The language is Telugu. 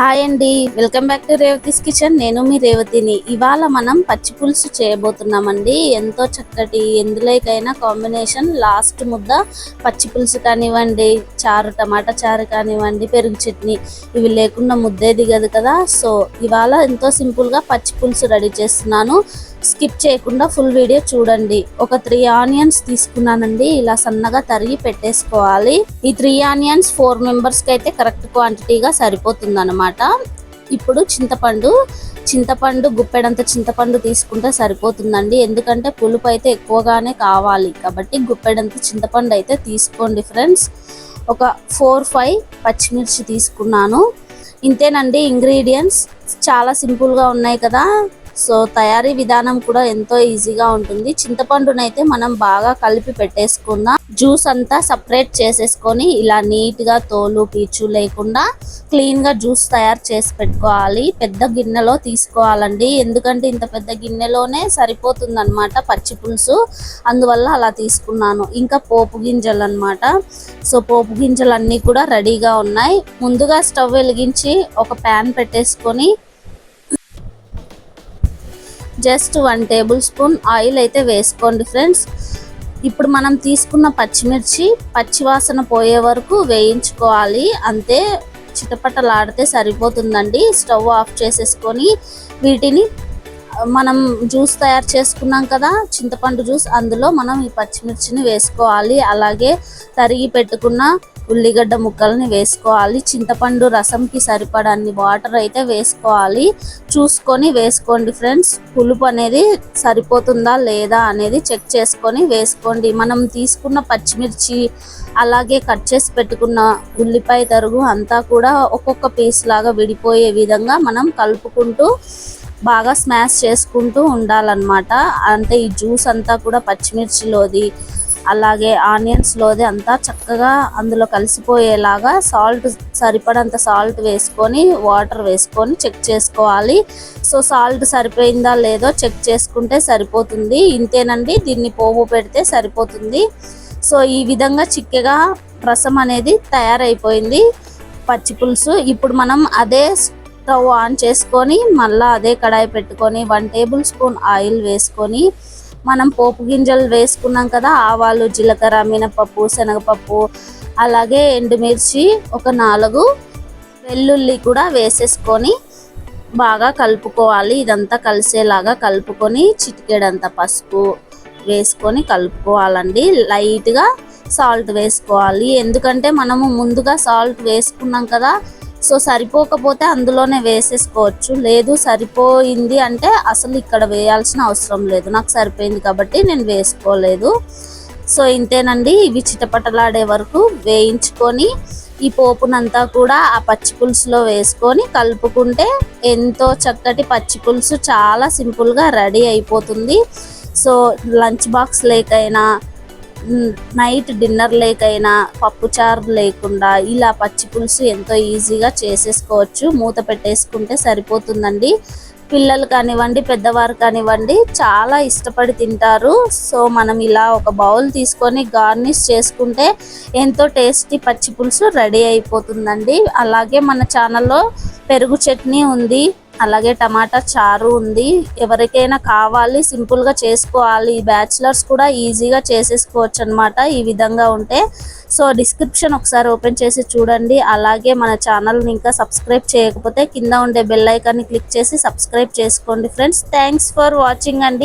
హాయ్ అండి. Welcome back to Revathi's kitchen. నేను మీ రేవతిని. ఇవాళ మనం పచ్చి పులుసు చేయబోతున్నామండి. ఎంతో చక్కటి ఎందులోకైనా కాంబినేషన్. లాస్ట్ ముద్ద పచ్చి పులుసు కానివ్వండి చారు టమాటా చారు కానివ్వండి పెరుగు చట్నీ. ఇవి లేకుండా ముద్దే దిగదు కదా. సో ఇవాళ ఎంతో సింపుల్గా పచ్చి పులుసు రెడీ చేస్తున్నాను. స్కిప్ చేయకుండా ఫుల్ వీడియో చూడండి. ఒక త్రీ ఆనియన్స్ తీసుకున్నానండి. ఇలా సన్నగా తరిగి పెట్టేసుకోవాలి. ఈ త్రీ ఆనియన్స్ ఫోర్ మెంబర్స్కి అయితే కరెక్ట్ క్వాంటిటీగా సరిపోతుంది అనమాట ఇప్పుడు చింతపండు చింతపండు గుప్పెడంత చింతపండు తీసుకుంటే సరిపోతుందండి. ఎందుకంటే పులుపు అయితే ఎక్కువగానే కావాలి. కాబట్టి గుప్పెడంత చింతపండు అయితే తీసుకోండి ఫ్రెండ్స్. ఒక ఫోర్ ఫైవ్ పచ్చిమిర్చి తీసుకున్నాను. ఇంతేనండి ఇంగ్రీడియంట్స్. చాలా సింపుల్గా ఉన్నాయి కదా. సో తయారీ విధానం కూడా ఎంతో ఈజీగా ఉంటుంది. చింతపండునైతే మనం బాగా కలిపి పెట్టేసుకుందాం జ్యూస్ అంతా సపరేట్ చేసేసుకొని ఇలా నీట్గా తోలు పీచు లేకుండా క్లీన్గా జ్యూస్ తయారు చేసి పెట్టుకోవాలి. పెద్ద గిన్నెలో తీసుకోవాలండి. ఎందుకంటే ఇంత పెద్ద గిన్నెలోనే సరిపోతుంది అనమాట పచ్చి పులుసు. అందువల్ల అలా తీసుకున్నాను. ఇంకా పోపు గింజలు అనమాట సో పోపు గింజలు అన్నీ కూడా రెడీగా ఉన్నాయి. ముందుగా స్టవ్ వెలిగించి ఒక ప్యాన్ పెట్టేసుకొని just one tablespoon oil అయితే వేసుకోండి ఫ్రెండ్స్. ఇప్పుడు మనం తీసుకున్న పచ్చిమిర్చి పచ్చివాసన పోయే వరకు వేయించుకోవాలి. అంతే చిటపటలాడితే సరిపోతుందండి. స్టవ్ ఆఫ్ చేసేసుకొని వీటిని మనం జ్యూస్ తయారు చేసుకున్నాం కదా చింతపండు జ్యూస్ అందులో మనం ఈ పచ్చిమిర్చిని వేసుకోవాలి. అలాగే తరిగి పెట్టుకున్న ఉల్లిగడ్డ ముక్కల్ని వేసుకోవాలి. చింతపండు రసంకి సరిపడన్ని వాటర్ అయితే వేసుకోవాలి. చూసుకొని వేసుకోండి ఫ్రెండ్స్. పులుపు అనేది సరిపోతుందా లేదా అనేది చెక్ చేసుకొని వేసుకోండి. మనం తీసుకున్న పచ్చిమిర్చి అలాగే కట్ చేసి పెట్టుకున్న ఉల్లిపాయ తరుగు అంతా కూడా ఒక్కొక్క పీస్ లాగా విడిపోయే విధంగా మనం కలుపుకుంటూ బాగా స్మాష్ చేసుకుంటూ ఉండాలన్నమాట. అంటే ఈ జ్యూస్ అంతా కూడా పచ్చిమిర్చిలోది అలాగే ఆనియన్స్లోది అంతా చక్కగా అందులో కలిసిపోయేలాగా సాల్ట్ సరిపడంత సాల్ట్ వేసుకొని వాటర్ వేసుకొని చెక్ చేసుకోవాలి. సో సాల్ట్ సరిపోయిందా లేదో చెక్ చేసుకుంటే సరిపోతుంది. ఇంతేనండి దీన్ని పోపు పెడితే సరిపోతుంది. సో ఈ విధంగా చిక్కగా రసం అనేది తయారైపోయింది. పచ్చి పులుసు. ఇప్పుడు మనం అదే స్టవ్ ఆన్ చేసుకొని మళ్ళీ అదే కడాయి పెట్టుకొని వన్ టేబుల్ స్పూన్ ఆయిల్ వేసుకొని మనం పోపు గింజలు వేసుకున్నాం కదా ఆవాలు జీలకర్ర మినపప్పు శనగపప్పు అలాగే ఎండుమిర్చి ఒక నాలుగు వెల్లుల్లి కూడా వేసేసుకొని బాగా కలుపుకోవాలి. ఇదంతా కలిసేలాగా కలుపుకొని చిటికెడంత పసుపు వేసుకొని కలుపుకోవాలండి. లైట్గా సాల్ట్ వేసుకోవాలి. ఎందుకంటే మనము ముందుగా సాల్ట్ వేసుకున్నాం కదా సో సరిపోకపోతే అందులోనే వేసేసుకోవచ్చు. లేదు సరిపోయింది అంటే అసలు ఇక్కడ వేయాల్సిన అవసరం లేదు. నాకు సరిపోయింది కాబట్టి నేను వేసుకోలేదు. సో ఇంతేనండి. ఇవి చిటపటలాడే వరకు వేయించుకొని ఈ పోపునంతా కూడా ఆ పచ్చి పులుసులో వేసుకొని కలుపుకుంటే ఎంతో చక్కటి పచ్చి పులుసు చాలా సింపుల్గా రెడీ అయిపోతుంది. సో లంచ్ బాక్స్ లేకైనా నైట్ డిన్నర్ లేకైనా పప్పుచారు లేకుండా ఇలా పచ్చి పులుసు ఎంతో ఈజీగా చేసేసుకోవచ్చు. మూత పెట్టేసుకుంటే సరిపోతుందండి. పిల్లలు కానివ్వండి పెద్దవారు కానివ్వండి చాలా ఇష్టపడి తింటారు. సో మనం ఇలా ఒక బౌల్ తీసుకొని గార్నిష్ చేసుకుంటే ఎంతో టేస్టీ పచ్చి పులుసు రెడీ అయిపోతుందండి. అలాగే మన ఛానల్లో పెరుగు చట్నీ ఉంది. అలాగే టమాటా చారు ఉంది. ఎవరికైనా కావాలి సింపుల్గా చేసుకోవాలి. బ్యాచిలర్స్ కూడా ఈజీగా చేసేసుకోవచ్చు అనమాట ఈ విధంగా ఉంటే. సో డిస్క్రిప్షన్ ఒకసారి ఓపెన్ చేసి చూడండి. అలాగే మన ఛానల్ని ఇంకా సబ్స్క్రైబ్ చేయకపోతే కింద ఉండే బెల్ ఐకాన్ని క్లిక్ చేసి సబ్స్క్రైబ్ చేసుకోండి ఫ్రెండ్స్. థ్యాంక్స్ ఫర్ వాచింగ్ అండి.